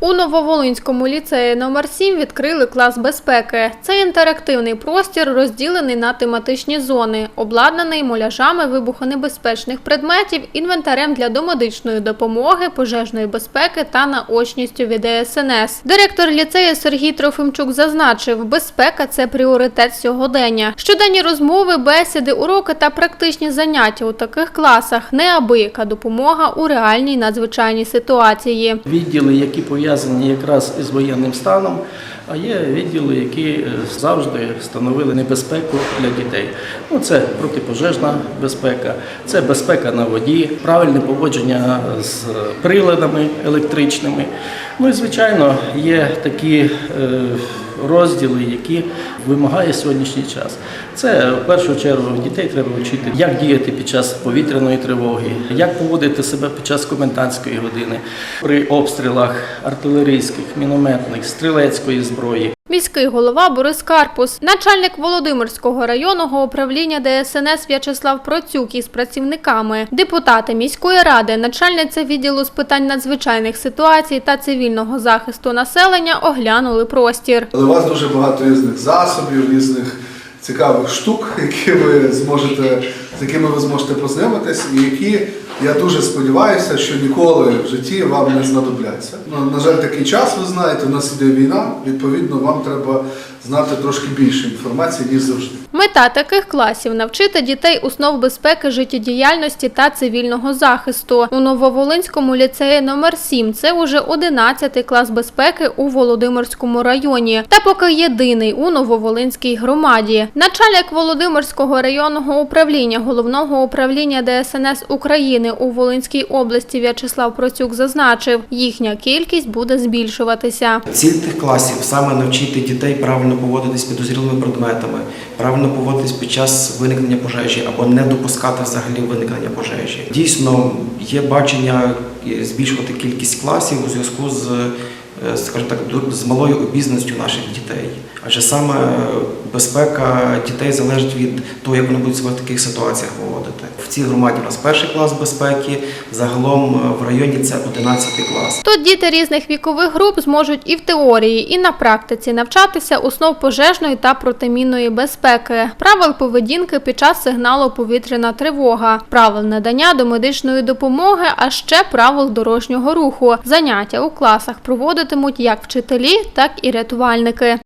У Нововолинському ліцеї номер 7 відкрили клас безпеки. Це інтерактивний простір, розділений на тематичні зони, обладнаний муляжами вибухонебезпечних предметів, інвентарем для домедичної допомоги, пожежної безпеки та наочністю від ДСНС. Директор ліцею Сергій Трофимчук зазначив, безпека це пріоритет сьогодення. Щоденні розмови, бесіди, уроки та практичні заняття у таких класах неабияка допомога у реальній надзвичайній ситуації. Відділи, які пов'язані якраз із воєнним станом, а є відділи, які е, завжди становили небезпеку для дітей. Ну, це протипожежна безпека, це безпека на воді, правильне поводження з приладами електричними. Ну і звичайно, є такі е, розділи, які вимагає сьогоднішній час. Це в першу чергу дітей треба вчити, як діяти під час повітряної тривоги, як поводити себе під час комендантської години при обстрілах артилерійських, мінометних, стрілецької зброї. Міський голова Борис Карпус, начальник Володимирського районного управління ДСНС В'ячеслав Процюк із працівниками, депутати міської ради, начальниця відділу з питань надзвичайних ситуацій та цивільного захисту населення оглянули простір. Але у вас дуже багато різних засобів, різних цікавих штук, які ви зможете, з якими ви зможете познайомитись, і які я дуже сподіваюся, що ніколи в житті вам не знадобляться. Ну, на жаль, такий час, ви знаєте, у нас іде війна, відповідно, вам треба знати трошки більше інформації, ніж завжди. Мета таких класів навчити дітей основ безпеки, життєдіяльності та цивільного захисту. У Нововолинському ліцеї номер 7 це уже 11 клас безпеки у Володимирському районі. Та поки єдиний у Нововолинській громаді. Начальник Володимирського районного управління головного управління ДСНС України у Волинській області В'ячеслав Процюк зазначив, їхня кількість буде збільшуватися. Ціль тих класів саме навчити дітей правильно поводитись підозрілими предметами, правильно поводитись під час виникнення пожежі або не допускати взагалі виникнення пожежі. Дійсно, є бачення е, збільшувати кількість класів у зв'язку з, скажімо так, з малою обізнаністю наших дітей. Адже саме е, безпека дітей залежить від того, як вони будуть себе в таких ситуаціях поводити. В цій громаді у нас перший клас безпеки, загалом е, в районі це 11 клас. Тут діти різних вікових груп зможуть і в теорії, і на практиці навчатися основ пожежної та протимінної безпеки, правил поведінки під час сигналу повітряна тривога, правил надання домедичної допомоги, а ще правил дорожнього руху. Заняття у класах проводитимуть як вчителі, так і рятувальники.